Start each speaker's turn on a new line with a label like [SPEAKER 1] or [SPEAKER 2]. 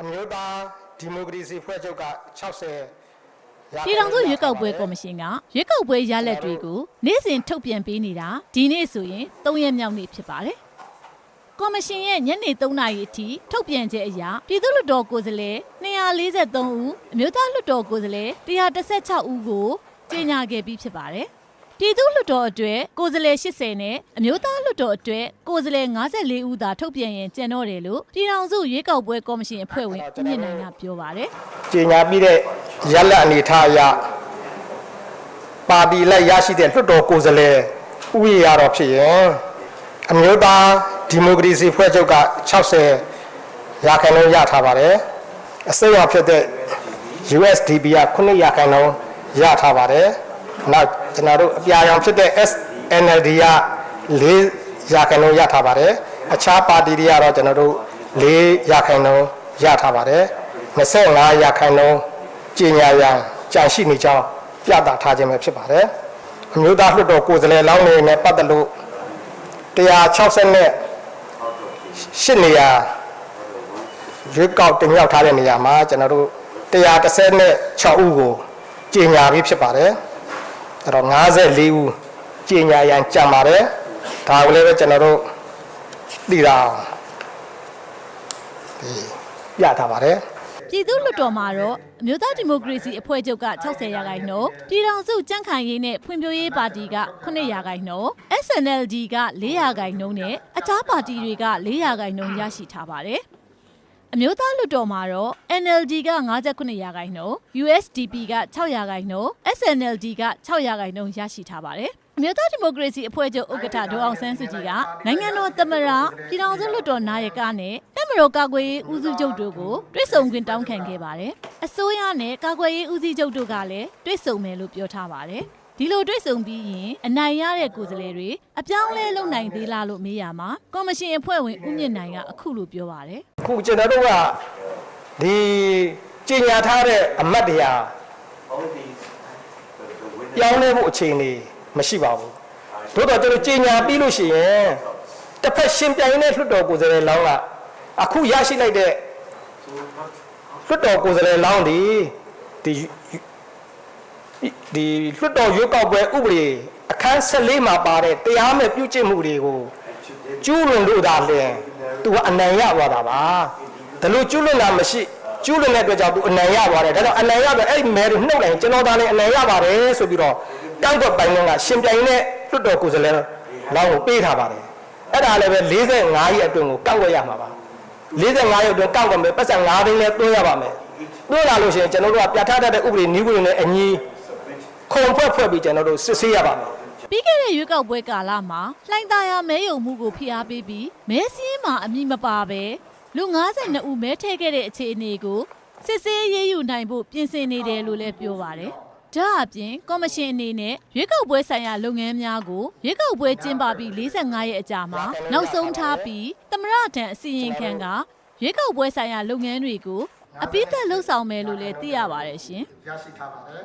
[SPEAKER 1] အမျိုးသားဒီမိုကရေစီဖွဲ့ချုပ်က60ရာ
[SPEAKER 2] ပြည်ထောင်စုရွေးကောက်ပွဲကော်မရှင်ကရွေးကောက်ပွဲရလဒ်တွေကိုနေ့စဉ်ထုတ်ပြန်ပေးနေတာဒီနေ့ဆိုရင်၃ရက်မြောက်နေ့ဖြစ်ပါတယ်။ကော်မရှင်ရဲ့ညနေ3နာရီအထိထုတ်ပြန်ချက်အရပြည်သူ့လွှတ်တော်ကိုယ်စားလှယ်243ဦးအမျိုးသားလွှတ်တော်ကိုယ်စားလှယ်116ဦးကိုကြေညာခဲ့ပြီးဖြစ်ပါတယ်။ ပြည်သူ့လွှတ်တော်အတွက်ကိုယ်စားလှယ်80နဲ့အမျိုးသားလွှတ်တော်အတွက်ကိုယ်စားလှယ်54ဦးသာထုတ်ပြန်ရင်ကျန်တော့တယ်လို့ပြည်ထောင်စုရွေးကောက်ပွဲကော်မရှင်အဖွဲ့ဝင်ဦးမြင့်နိုင်ကပြောပါတယ်။
[SPEAKER 1] ကြေညာပြီးတဲ့ရလက်အနေထားအရပါတီလိုက်ရရှိတဲ့လွှတ်တော်ကိုယ်စားလှယ်ဥယျာတော်ဖြစ်ရင်အမျိုးသားဒီမိုကရေစီဖွဲ့ချုပ်က60ရာခိုင်နှုန်းရထားပါတယ်အစိမ်းရောင်ဖြစ်တဲ့ USDP က9ရာခိုင်နှုန်းရထားပါတယ် နောက်ကျွန်တော်တို့အပြာရောင်ဖြစ်တဲ့ SNLD က4ရာခိုင်နှုန်းရထားပါတယ်အခြားပါတီတွေကတော့ကျွန်တော်တို့4ရာခိုင်နှုန်းရထားပါတယ်25ရာခိုင်နှုန်းကျင်ညာရန်ကြန့်ရှိနေကြောင်းပြသထားခြင်းပဲဖြစ်ပါတယ်အမျိုးသားလွှတ်တော်ကိုယ်စားလှယ်လောင်းတွေနဲ့ပတ်သက်လို့160နဲ့8နေရာရွေးကောက်တင်မြှောက်ထားတဲ့နေရာမှာကျွန်တော်တို့136ဦးကိုကျင်ညာပြီးဖြစ်ပါတယ် အဲ့တော့54ဦးကျင်ညာရန်ကြံပါတယ်ဒါကိုလည်းပဲကျွန်တော်တို့သိတာအောင်ဒီပြထားပါတယ်
[SPEAKER 2] ပြည်သူ့လွှတ်တော်မှာတော့အမျိုးသားဒီမိုကရေစီအဖွဲ့ချုပ်က60ရာခိုင်နှုန်းပြည်ထောင်စုကြံ့ခိုင်ရေးနဲ့ဖွံ့ဖြိုးရေးပါတီက9ရာခိုင်နှုန်း SNLD က4ရာခိုင်နှုန်းနဲ့အခြားပါတီတွေက4ရာခိုင်နှုန်းရရှိထားပါတယ် အမျိုးသားလွှတ်တော်မှာတော့ NLD က59ရာခိုင်နှုန်း USDP က6ရာခိုင်နှုန်း SNLD က6ရာခိုင်နှုန်းရရှိထားပါတယ်အမျိုးသားဒီမိုကရေစီအဖွဲ့ချုပ်ဥက္ကဋ္ဌဒေါအောင်ဆန်းစုကြည်ကနိုင်ငံတော်သမ္မတပြည်ထောင်စုလွှတ်တော်နာယကနဲ့တက်မတော်ကာကွယ်ရေးဦးစီးချုပ်တို့ကိုတွဲဆုံခွင့်တောင်းခံခဲ့ပါတယ်။အစိုးရနဲ့ကာကွယ်ရေးဦးစီးချုပ်တို့ကလည်းတွဲဆုံမယ်လို့ပြောထားပါတယ်။ဒီလိုတွဲဆုံပြီးရင်အနိုင်ရတဲ့ကိုယ်စားလှယ်တွေအပြောင်းအလဲလုပ်နိုင်သေးလားလို့မေးရမှာကော်မရှင်အဖွဲ့ဝင်ဦးမြင့်နိုင်ကအခုလိုပြောပါတယ်
[SPEAKER 1] အခုကျွန်တော်တို့ကဒီကျင်ညာထားတဲ့အမတ်တရားပြောင်းလဲဖို့အခြေအနေမရှိပါဘူးတို့တော့ကျွန်တော်ကျင်ညာပြီးလို့ရှိရင်တစ်ဖက်ရှင်ပြိုင်နေတဲ့လွှတ်တော်ကိုယ်စားလှယ်လောင်းကအခုရရှိလိုက်တဲ့လွှတ်တော်ကိုယ်စားလှယ်လောင်းဒီဒီဒီလွှတ်တော်ရွေးကောက်ပွဲဥပဒေအခန်း14မှာပါတဲ့တရားမဲ့ပြုကျင့်မှုတွေကိုကျူးလွန်လို့သာလျှင် သူကအနိုင်ရသွားတာပါဒါလို့ကျူးလွန်တာမရှိကျူးလွန်တဲ့အတွက်ကြောင့်သူအနိုင်ရသွားတယ်ဒါကြောင့်အနိုင်ရတော့အဲ့ဒီမဲတွေနှုတ်လိုက်ရင်ကျွန်တော်သာလည်းအနိုင်ရပါတယ်ဆိုပြီးတော့တောက်တော့ပိုင်ကရှင်ပြိုင်နဲ့လွတ်တော်ကိုယ်စားလှယ်လောင်းကိုပေးထားပါတယ်အဲ့ဒါလည်းပဲ45ရက်အတွင်းကိုကောက်ဝဲရမှာပါ45ရက်အတွင်းကောက်ပါမယ်ပတ်စံ5သိန်းနဲ့တွန်းရပါမယ်တွန်းလာလို့ရှိရင်ကျွန်တော်တို့ကပြဋ္ဌာန်းတတ်တဲ့ဥပဒေနည်းဥပဒေနဲ့အညီခုံဖွဲ့ဖွဲ့ပြီးကျွန်တော်တို့စစ်ဆေးရပါမယ်
[SPEAKER 2] ပြီးခဲ့တဲ့ရွေးကောက်ပွဲကာလမှာလှိုင်းသာယာမဲယုံမှုကိုဖိအားပေးပြီးမဲစည်းမှာအမိမပါပဲလူ92ဦးမဲထည့်ခဲ့တဲ့အခြေအနေကိုစစ်ဆေးရေးယူနိုင်ဖို့ပြင်ဆင်နေတယ်လို့လည်းပြောပါတယ်။ဒါအပြင်ကော်မရှင်အနေနဲ့ရွေးကောက်ပွဲဆိုင်ရာလုပ်ငန်းများကိုရွေးကောက်ပွဲကျင်းပပြီး45ရက်အကြာမှာနောက်ဆုံးထားပြီးသမရထံအစီရင်ခံကရွေးကောက်ပွဲဆိုင်ရာလုပ်ငန်းတွေကိုအပိသက်လှုပ်ဆောင်မယ်လို့လည်းသိရပါတယ်ရှင်။
[SPEAKER 1] ရရှိထားပါတယ်